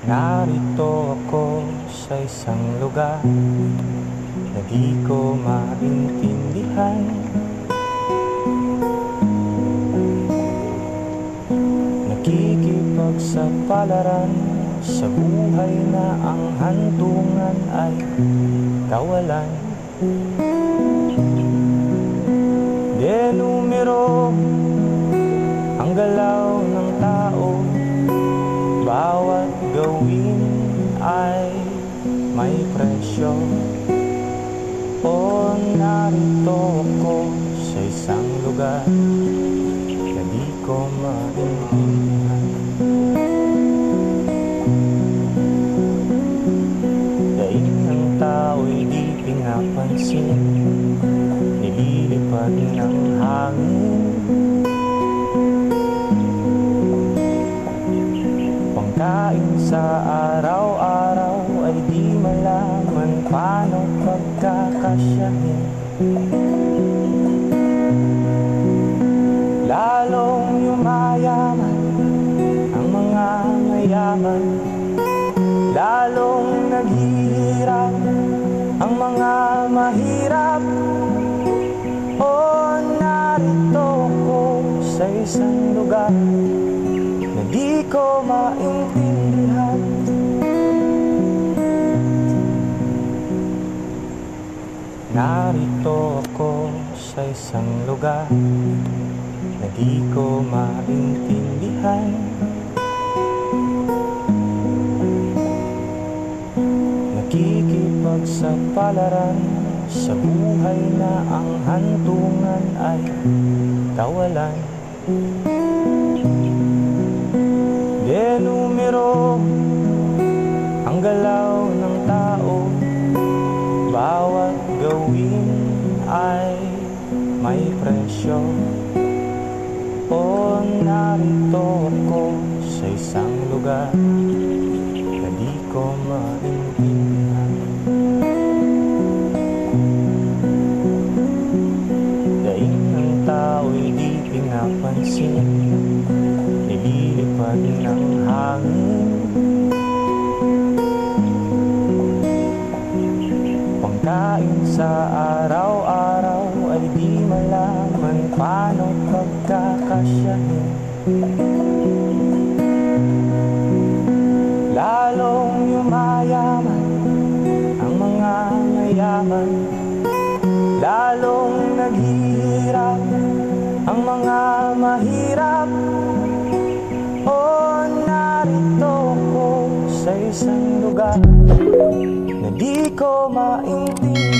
Narito ako sa isang lugar Na di ko maintindihan. Nakikipagsapalaran sa buhay na ang hantungan ay kawalan. De numero ang galaw may presyo. O narito ako sa isang lugar Na di ko maintindihan. Daig ng tao'y di pinapansin. Nililipad ng hangin. Pangkain sa malaman paano pagkakasyahin Lalong yumayaman ang mga mayaman. Lalong naghihirap ang mga mahirap. O narito ko sa isang lugar na di ko Narito ako sa isang lugar na di ko maintindihan. Nakikipagsapalaran sa buhay na ang hantungan ay kawalan. De numero ang galaw may presyo. O narito ako sa isang lugar Na di ko maintindihan. Daing ng tao'y di pinapansin. Nililipad ng malaman paano pagkakasyahin Lalong yumayaman ang mga mayaman. Lalong naghihirap ang mga mahirap. O narito ko sa isang lugar na di ko maintindihan